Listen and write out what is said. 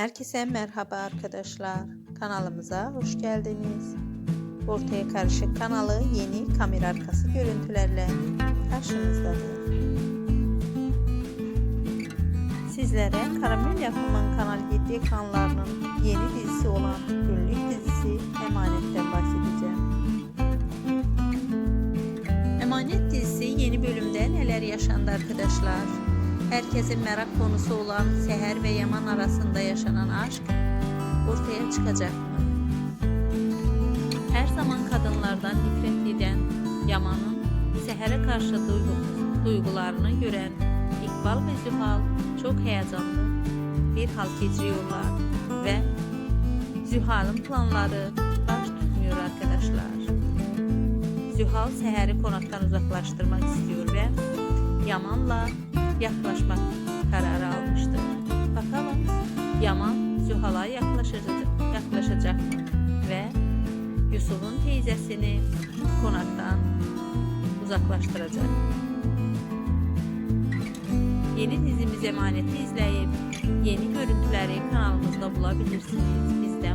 Herkese merhaba arkadaşlar. Kanalımıza hoş geldiniz. Ortaya Karışık kanalı yeni kamera arkası görüntülerle karşınızdadır. Sizlere Karamel yapımın Kanal 7 ekranlarının yeni dizisi olan günlük dizisi Emanet'ten bahsedeceğim. Emanet dizisi yeni bölümde neler yaşandı arkadaşlar? Herkesin merak konusu olan Seher ve Yaman arasında yaşanan aşk ortaya çıkacak mı? Her zaman kadınlardan nefret eden Yaman'ın Seher'e karşı duygu, duygularını gören İkbal ve Zühal çok heyecanlı bir hal geçiriyorlar ve Zühal'ın planları baş tutmuyor arkadaşlar. Zühal Seher'i konaktan uzaklaştırmak istiyor ve Yaman'la yaklaşmak kararı almıştır. Bakalım Yaman Zühal'a yaklaşacak, yaklaşacak mı? Ve Yusuf'un teyzesini konaktan uzaklaştıracak. Yeni dizimiz Emaneti izleyip yeni görüntüleri kanalımızda bulabilirsiniz. Bizden.